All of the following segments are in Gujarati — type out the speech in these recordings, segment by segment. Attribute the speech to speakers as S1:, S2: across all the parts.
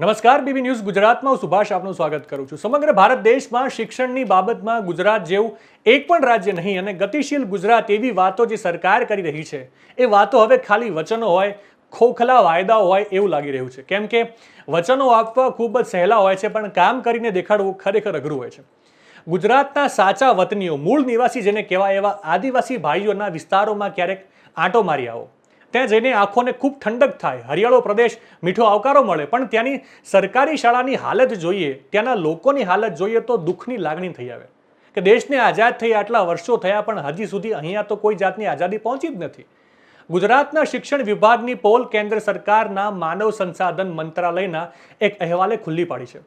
S1: નમસ્કાર, બીબી ન્યૂઝ ગુજરાતમાં. હું સુભાષ આપનું સ્વાગત કરું છું. સમગ્ર ભારત દેશમાં શિક્ષણની બાબતમાં ગુજરાત જેવું એક પણ રાજ્ય નહીં અને ગતિશીલ ગુજરાત એવી વાતો જે સરકાર કરી રહી છે, એ વાતો હવે ખાલી વચનો હોય, ખોખલા વાયદાઓ હોય એવું લાગી રહ્યું છે. કેમ કે વચનો આપવા ખૂબ જ સહેલા હોય છે, પણ કામ કરીને દેખાડવું ખરેખર અઘરું હોય છે. ગુજરાતના સાચા વતનીઓ, મૂળ નિવાસી જેને કહેવાય એવા આદિવાસી ભાઈઓના વિસ્તારોમાં ક્યારેક આંટો મારી આવો. ત્યાં જઈને આંખોને ખૂબ ઠંડક થાય. હરિયાળો પ્રદેશ મીઠો આવકારો મળે. પણ ત્યાંની સરકારી શાળાની હાલત જોઈએ, ત્યાંના લોકોની હાલત જોઈએ તો દુઃખની લાગણી થઈ આવે. કે દેશને આઝાદ થઈ આટલા વર્ષો થયા, પણ હજી સુધી અહીંયા તો કોઈ જાતની આઝાદી પહોંચી જ નથી. ગુજરાતના શિક્ષણ વિભાગની પોલ કેન્દ્ર સરકારના માનવ સંસાધન મંત્રાલયના એક અહેવાલે ખુલ્લી પાડી છે.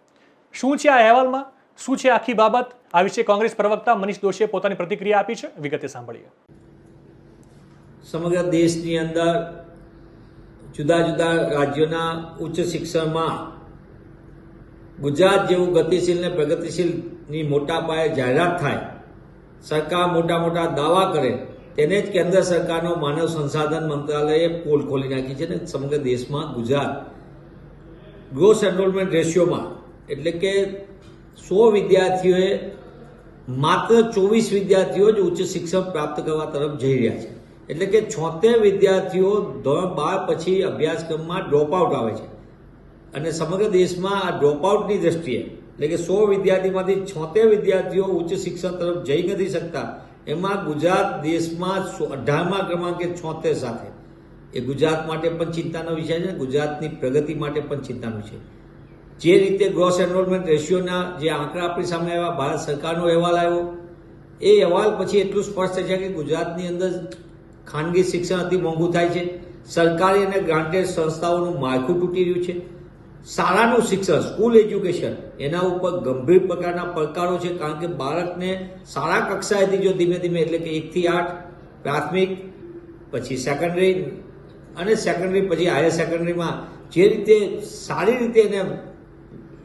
S1: શું છે આ અહેવાલમાં? શું છે આખી બાબત? આ વિશે કોંગ્રેસ પ્રવક્તા મનીષ દોશીએ પોતાની પ્રતિક્રિયા આપી છે. વિગતે સાંભળીએ.
S2: સમગ્ર દેશની અંદર જુદા જુદા રાજ્યોના ઉચ્ચ શિક્ષણમાં ગુજરાત જેવું ગતિશીલ ને પ્રગતિશીલની મોટા પાયે જાહેરાત થાય, સરકાર મોટા મોટા દાવા કરે, તેને જ કેન્દ્ર સરકારનો માનવ સંસાધન મંત્રાલયે પોલ ખોલી નાખી છે ને સમગ્ર દેશમાં ગુજરાત. ગ્રોસ એનરોલમેન્ટ રેશિયોમાં, એટલે કે સો વિદ્યાર્થીઓએ માત્ર ચોવીસ વિદ્યાર્થીઓ જ ઉચ્ચ શિક્ષણ પ્રાપ્ત કરવા તરફ જઈ રહ્યા છે. એટલે કે છોતેર વિદ્યાર્થીઓ ધોરણ બાર પછી અભ્યાસક્રમમાં ડ્રોપ આઉટ આવે છે. અને સમગ્ર દેશમાં આ ડ્રોપ આઉટની દ્રષ્ટિએ, એટલે કે સો વિદ્યાર્થીમાંથી છોતેર વિદ્યાર્થીઓ ઉચ્ચ શિક્ષણ તરફ જઈ નથી શકતા, એમાં ગુજરાત દેશમાં અઢારમા ક્રમાંકે છોતેર સાથે. એ ગુજરાત માટે પણ ચિંતાનો વિષય છે, ગુજરાતની પ્રગતિ માટે પણ ચિંતાનો છે. જે રીતે ગ્રોસ એનરોલમેન્ટ રેશિયોના જે આંકડા આપણી સામે આવ્યા, ભારત સરકારનો અહેવાલ આવ્યો, એ અહેવાલ પછી એટલું સ્પષ્ટ છે કે ગુજરાતની અંદર ખાનગી શિક્ષણ અતિ મોંઘું થાય છે. સરકારી અને ગ્રાન્ટેડ સંસ્થાઓનું માળખું તૂટી રહ્યું છે. શાળાનું શિક્ષણ સ્કૂલ એજ્યુકેશન એના ઉપર ગંભીર પ્રકારના પડકારો છે કારણ કે બાળકને શાળા કક્ષાએથી જો ધીમે ધીમે એટલે કે એકથી આઠ, પ્રાથમિક, પછી સેકન્ડરી અને સેકન્ડરી પછી હાયર સેકન્ડરીમાં જે રીતે સારી રીતે એને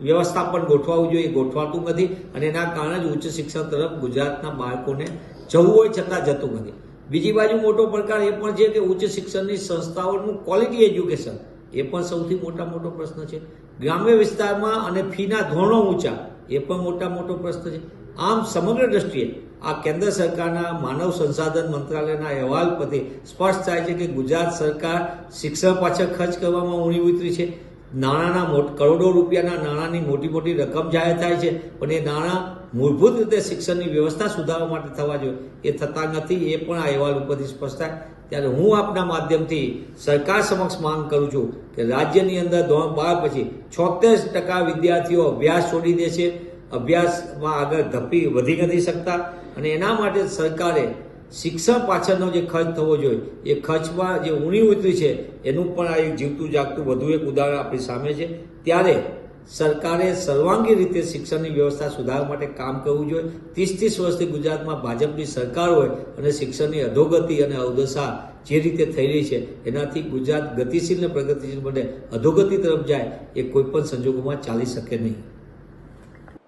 S2: વ્યવસ્થાપન ગોઠવાવું જોઈએ એ ગોઠવાતું નથી અને એના કારણે જ ઉચ્ચ શિક્ષણ તરફ ગુજરાતના બાળકોને જવું હોય છતાં જતું નથી. બીજી બાજુ મોટો પડકાર એ પણ છે કે ઉચ્ચ શિક્ષણની સંસ્થાઓનું ક્વોલિટી એજ્યુકેશન એ પણ સૌથી મોટા મોટો પ્રશ્ન છે. ગ્રામ્ય વિસ્તારમાં અને ફીના ધોરણો ઊંચા એ પણ મોટા મોટો પ્રશ્ન છે. આમ સમગ્ર દ્રષ્ટિએ આ કેન્દ્ર સરકારના માનવ સંસાધન મંત્રાલયના અહેવાલ પરથી સ્પષ્ટ થાય છે કે ગુજરાત સરકાર શિક્ષણ પાછળ ખર્ચ કરવામાં ઉણી ઉતરી છે. નાણાંના મોટ કરોડો રૂપિયાના નાણાંની મોટી મોટી રકમ જાહેર થાય છે, પણ એ નાણાં મૂળભૂત રીતે શિક્ષણની વ્યવસ્થા સુધારવા માટે થવા જોઈએ. એ થતા નથી, એ પણ આ અહેવાલ ઉપરથી સ્પષ્ટ થાય. ત્યારે હું આપના માધ્યમથી સરકાર સમક્ષ માંગ કરું છું કે રાજ્યની અંદર ધોરણ બાર પછી છોતેર ટકા વિદ્યાર્થીઓ અભ્યાસ છોડી દે છે. અભ્યાસમાં આગળ ધપી વધી નથી શકતા. અને એના માટે સરકારે શિક્ષણ પાછળનો જે ખર્ચ થવો જોઈએ, એ ખર્ચમાં જે ઊણી ઉતરી છે, એનું પણ આ એક જીવતું જાગતું વધુ એક ઉદાહરણ આપણી સામે છે. ત્યારે સરકારે સર્વાંગી રીતે શિક્ષણની વ્યવસ્થા સુધારવા માટે કામ કરવું જોઈએ. ત્રીસ ત્રીસ વર્ષથી ગુજરાતમાં ભાજપની સરકાર હોય અને શિક્ષણની અધોગતિ અને અવદશા જે રીતે થઈ રહી છે, એનાથી ગુજરાત ગતિશીલ ને પ્રગતિશીલ બને. અધોગતિ તરફ જાય એ કોઈ પણ સંજોગોમાં ચાલી શકે નહીં.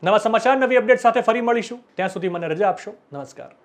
S1: નવા સમાચાર, નવી અપડેટ સાથે ફરી મળીશું. ત્યાં સુધી મને રજા આપશો. નમસ્કાર.